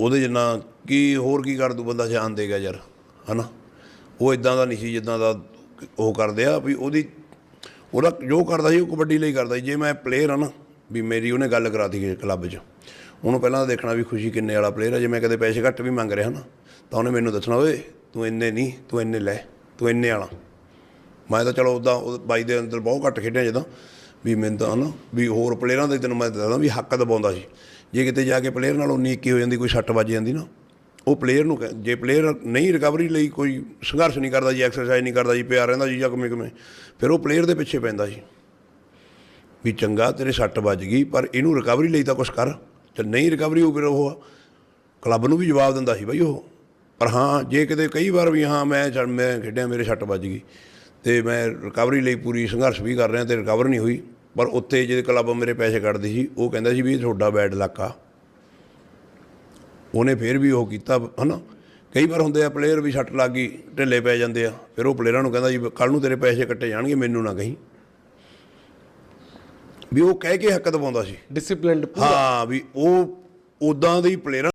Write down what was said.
ਉਹਦੇ ਜਿੰਨਾ ਕੀ, ਹੋਰ ਕੀ ਕਰ ਦੂ ਬੰਦਾ ਜਾਨ ਦੇਗਾ ਯਾਰ, ਹਨਾ? ਉਹ ਇਦਾਂ ਦਾ ਨਹੀਂ ਸੀ ਜਿੱਦਾਂ ਦਾ ਉਹ ਕਰਦੇ ਆ ਵੀ ਉਹਦੀ, ਉਹਦਾ ਜੋ ਕਰਦਾ ਸੀ ਉਹ ਕਬੱਡੀ ਲਈ ਕਰਦਾ ਸੀ। ਜੇ ਮੈਂ ਪਲੇਅਰ ਆ ਨਾ, ਵੀ ਮੇਰੀ ਉਹਨੇ ਗੱਲ ਕਰਾਤੀ ਕਲੱਬ 'ਚ, ਉਹਨੂੰ ਪਹਿਲਾਂ ਤਾਂ ਦੇਖਣਾ ਵੀ ਖੁਸ਼ੀ ਕਿੰਨੇ ਵਾਲਾ ਪਲੇਅਰ ਆ। ਜੇ ਮੈਂ ਕਦੇ ਪੈਸੇ ਘੱਟ ਵੀ ਮੰਗ ਰਿਹਾ ਨਾ, ਤਾਂ ਉਹਨੇ ਮੈਨੂੰ ਦੱਸਣਾ, ਓਏ, ਤੂੰ ਇੰਨੇ ਨਹੀਂ, ਤੂੰ ਇੰਨੇ ਲੈ, ਤੂੰ ਇੰਨੇ ਵਾਲਾ। ਮੈਂ ਤਾਂ ਚਲੋ ਉਦਾਂ ਉਹ ਬਾਈ ਦੇ ਅੰਦਰ ਬਹੁਤ ਘੱਟ ਖੇਡਿਆ ਜਦੋਂ, ਵੀ ਮੈਨੂੰ ਤਾਂ ਨਾ, ਵੀ ਹੋਰ ਪਲੇਅਰਾਂ ਦੇ ਤੈਨੂੰ ਮੈਂ ਦੱਸਦਾ ਵੀ ਹੱਕ ਦਬਾਉਂਦਾ ਸੀ। ਜੇ ਕਿਤੇ ਜਾ ਕੇ ਪਲੇਅਰ ਨਾਲ ਉਨੀ ਇੱਕੀ ਹੋ ਜਾਂਦੀ, ਕੋਈ ਸੱਟ ਵੱਜ ਜਾਂਦੀ ਨਾ, ਉਹ ਪਲੇਅਰ ਨੂੰ ਕਹਿ- ਜੇ ਪਲੇਅਰ ਨਹੀਂ ਰਿਕਵਰੀ ਲਈ ਕੋਈ ਸੰਘਰਸ਼ ਨਹੀਂ ਕਰਦਾ ਜੀ ਐਕਸਰਸਾਈਜ਼ ਨਹੀਂ ਕਰਦਾ ਜੀ, ਪਿਆ ਰਹਿੰਦਾ ਜੀ ਜਾਂ ਕਿਵੇਂ ਕਿਵੇਂ, ਫਿਰ ਉਹ ਪਲੇਅਰ ਦੇ ਪਿੱਛੇ ਪੈਂਦਾ ਜੀ। ਵੀ ਚੰਗਾ, ਤੇਰੇ ਸੱਟ ਵੱਜ ਗਈ, ਪਰ ਇਹਨੂੰ ਰਿਕਵਰੀ ਲਈ ਤਾਂ ਕੁਛ ਕਰ ਤੇ ਨਹੀਂ ਰਿਕਵਰੀ ਹੋ ਫਿਰ ਉਹ ਕਲੱਬ ਨੂੰ ਵੀ ਜਵਾਬ ਦਿੰਦਾ ਸੀ ਬਈ ਉਹ, ਪਰ ਹਾਂ, ਜੇ ਕਿਤੇ ਕਈ ਵਾਰ ਵੀ ਹਾਂ, ਮੈਂ ਮੈਂ ਖੇਡਿਆ, ਮੇਰੇ ਸੱਟ ਵੱਜ ਗਈ, ਤੇ ਮੈਂ ਰਿਕਵਰੀ ਲਈ ਪੂਰੀ ਸੰਘਰਸ਼ ਵੀ ਕਰ ਰਿਹਾ, ਤੇ ਰਿਕਵਰ ਨਹੀਂ ਹੋਈ। ਪਰ ਉੱਥੇ ਜਿਹੜੇ ਕਲੱਬ ਮੇਰੇ ਪੈਸੇ ਕੱਢਦੀ ਸੀ ਉਹ ਕਹਿੰਦਾ ਸੀ ਵੀ ਇਹ ਤੁਹਾਡਾ ਬੈਡ ਲੱਕ ਆ। ਉਹਨੇ ਫਿਰ ਵੀ ਉਹ ਕੀਤਾ ਹਨਾ? ਕਈ ਵਾਰ ਹੁੰਦੇ ਆ ਪਲੇਅਰ ਵੀ ਸੱਟ ਲੱਗ ਗਈ ਢਿੱਲੇ ਪੈ ਜਾਂਦੇ ਆ। ਫਿਰ ਉਹ ਪਲੇਅਰਾਂ ਨੂੰ ਕਹਿੰਦਾ ਜੀ ਕੱਲ ਨੂੰ ਤੇਰੇ ਪੈਸੇ ਕੱਟੇ ਜਾਣਗੇ ਮੈਨੂੰ ਨਾ ਕਹੀਂ। ਵੀ ਉਹ ਕਹਿ ਕੇ ਹੱਕ ਦਵਾਉਂਦਾ ਸੀ। ਡਿਸਪਲਿਨਡ ਹਾਂ ਵੀ ਉਹ ਉਦਾਂ ਦੇ ਹੀ ਪਲੇਅਰਾਂ